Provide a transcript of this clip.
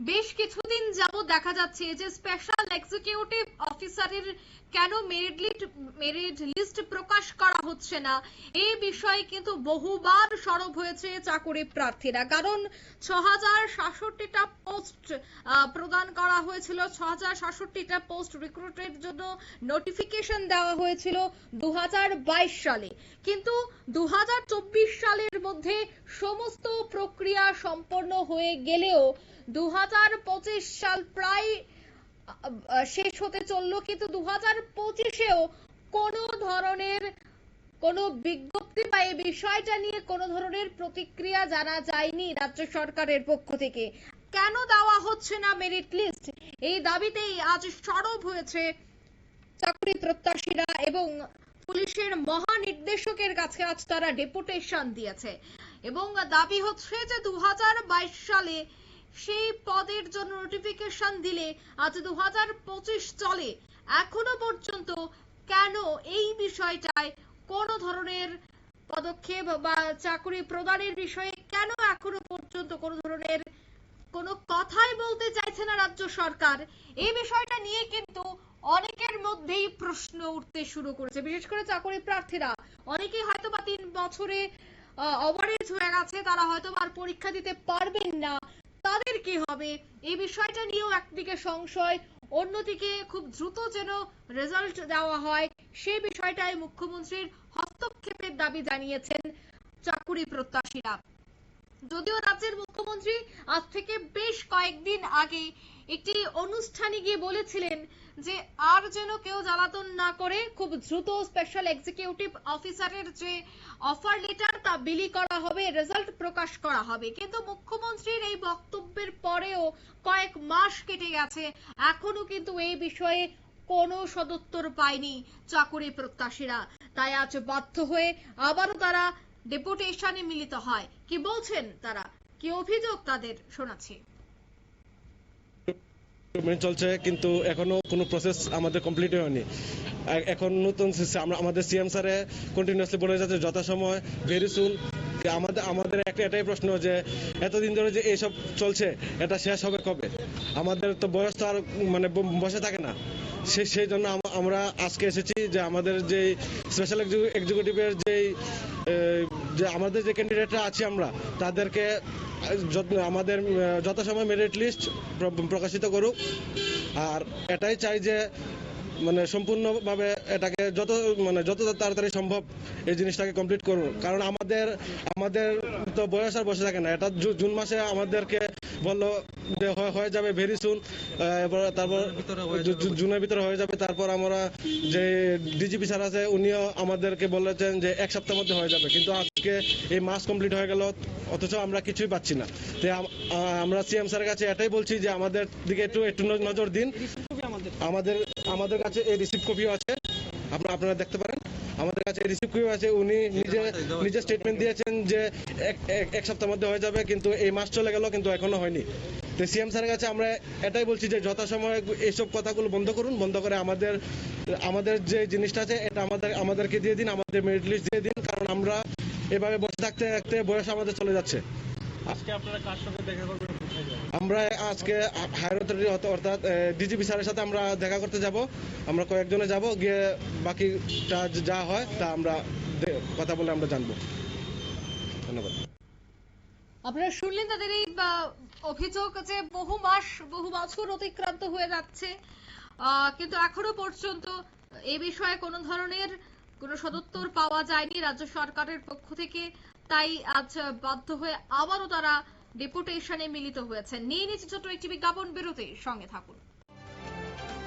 বেশ কিছুদিন যাবত দেখা যাচ্ছে যে স্পেশাল এক্সিকিউটিভ অফিসারের কেন মেরিট লিস্ট মেরিট লিস্ট প্রকাশ করা হচ্ছে না? এই বিষয়ে কিন্তু বহুবার সরব হয়েছে চাকুরি প্রার্থীরা। কারণ ছ হাজার পোস্ট প্রদান করা হয়েছিল। ছ হাজার পোস্ট রিক্রুটের জন্য নোটিফিকেশন দেওয়া হয়েছিল দু হাজার বাইশ সালে। কিন্তু দু হাজার চব্বিশ সালের মধ্যে সমস্ত প্রক্রিয়া সম্পন্ন হয়ে গেলেও দু হাজার পঁচিশ সাল প্রায় শেষ হতে চলল, কিন্তু দু হাজার পঁচিশেও কোনো ধরনের কোনো বিজ্ঞপ্তি বা এই বিষয়টা নিয়ে কোনো ধরনের প্রতিক্রিয়া জানা যায়নি রাজ্য সরকারের পক্ষ থেকে। কেন দেওয়া হচ্ছে না মেরিট লিস্ট এই দাবিতেই আজ সরব হয়েছে চাকরি প্রত্যাশীরা এবং পুলিশের মহানির্দেশকের কাছে আজ তারা ডেপুটেশন দিয়েছে। এবং দাবি হচ্ছে যে দু হাজার বাইশ সালে সেই পদের জন্য নোটিফিকেশন দিলে আজ দু চলে। এখনও পর্যন্ত কেন এই বিষয়টায় কোনো ধরনের পদক্ষেপ বা চাকরি প্রদানের বিষয়ে কেন এখনও পর্যন্ত কোনো ধরনের কোনো কথাই বলতে চাইছে না রাজ্য সরকার? এই বিষয়টা নিয়ে কিন্তু অনেকের মধ্যেই প্রশ্ন উঠতে শুরু করেছে। বিশেষ করে চাকরি প্রার্থীরা। অনেকেই হয়তো বা তিন বছরে অভারেজ হয়ে গেছে, তারা হয়তো আর পরীক্ষা দিতে পারবেন না। কি হবে? এই বিষয়টা নিয়েও একদিকে সংশয়, অন্যদিকে খুব দ্রুত যেন রেজাল্ট দেওয়া হয়, সেই বিষয়টায় মুখ্যমন্ত্রীর হস্তক্ষেপের দাবি জানিয়েছেন চাকুরি প্রত্যাশীরা। যদিও রাজ্যের মুখ্যমন্ত্রী আজ থেকে বেশ কয়েকদিন আগে একটি অনুষ্ঠানে গিয়ে বলেছিলেন যে আর যেন কেউ জ্বালাতন না করে, খুব দ্রুত স্পেশাল এক্সিকিউটিভ অফিসারের যে অফার লেটার তা বিলি করা হবে রেজাল্ট প্রকাশ করা হবে। কিন্তু মুখ্যমন্ত্রীর এই বক্তব্যের পরেও কয়েক মাস কেটে গেছে। এখনও কিন্তু এই বিষয়ে কোনো সদুত্তর পায়নি চাকুরি প্রত্যাশীরা। তাই আজ বাধ্য হয়ে আবারও তারা ডেপুটেশনে মিলিত হয়। কি বলছেন তারা? কি অভিযোগ তাদের? শোনাচ্ছি। মেনে চলছে, কিন্তু এখনও কোনো প্রসেস আমাদের কমপ্লিট হয়নি। এখন নতুন আমাদের সিএম স্যারে কন্টিনিউয়াসলি বলে যাচ্ছে, যথাসময় ভেরি সুন আমাদের আমাদের একটা এটাই প্রশ্ন যে, এতদিন ধরে যে এইসব চলছে, এটা শেষ হবে কবে? আমাদের তো বয়স তো আর মানে বসে থাকে না। সেই সেই জন্য আমরা আজকে এসেছি যে আমাদের যে স্পেশাল এক্সিকিউটিভের যে আমাদের যে ক্যান্ডিডেটরা আছি আমরা, তাদেরকে আমাদের যথাসময় মেরিট লিস্ট প্রকাশিত করুক। আর এটাই চাই যে মানে সম্পূর্ণভাবে এটাকে যত মানে যত তাড়াতাড়ি সম্ভব এই জিনিসটাকে কমপ্লিট করুন কারণ আমাদের আমাদের তো বয়স আর বসে থাকে না। এটা জুন মাসে আমাদেরকে বলল যে হয়ে- যাবে ভেরি সুন এবার তারপর জুনের ভিতরে হয়ে যাবে। তারপর আমরা যে ডিজিপি স্যার আছে উনিও আমাদেরকে বলেছেন যে এক সপ্তাহের মধ্যে হয়ে যাবে। কিন্তু আজকে এই মাস কমপ্লিট হয়ে গেল অথচ আমরা কিছুই পাচ্ছি না। তো আমরা সিএম স্যারের কাছে এটাই বলছি যে আমাদের দিকে একটু একটু নজর দিন। আমাদের। আমাদের কাছে এই রিসিভ কপিও আছে। আপনারা আপনারা দেখতে পারেন। আমাদের কাছে রিসিভ করে আছে, উনি নিজে নিজে স্টেটমেন্ট দিয়েছেন যে এক সপ্তাহের মধ্যে হয়ে যাবে, কিন্তু এই মাস চলে গেল, কিন্তু এখনও হয়নি। তো সিএম স্যারের কাছে আমরা এটাই বলছি যে যথাসময়ে এইসব কথাগুলো বন্ধ করুন, বন্ধ করে আমাদের আমাদের যে জিনিসটা আছে, এটা আমাদের আমাদেরকে দিয়ে দিন, আমাদের মেরিট লিস্ট দিয়ে দিন, কারণ আমরা এভাবে বসে থাকতে থাকতে বয়স আমাদের চলে যাচ্ছে। আজকে আপনারা কার সঙ্গে দেখা করবেন আমরা আজকে হায়ার অথরিটি অর্থাৎ ডিজিপি স্যারের সাথে আমরা দেখা করতে যাব। আমরা কয়েকজনে যাব গিয়ে বাকিটা যা হয় তা আমরা কথা বলে আমরা জানব। ধন্যবাদ। আপনারা শুনলেন তাদের এই অভিযোগ যে বহু মাস বহু বছর অতিক্রান্ত হয়ে যাচ্ছে। আহ, কিন্তু এখনও পর্যন্ত এই বিষয়ে কোনো ধরনের কোনো সদুত্তর পাওয়া যায়নি রাজ্য সরকারের পক্ষ থেকে। তাই আজ বাধ্য হয়ে আবারও তারা ডেপুটেশনে মিলিত হয়েছেন। নিয়ে নিচ্ছে ছোট একটি বিজ্ঞাপন বিরতি সঙ্গে থাকুন।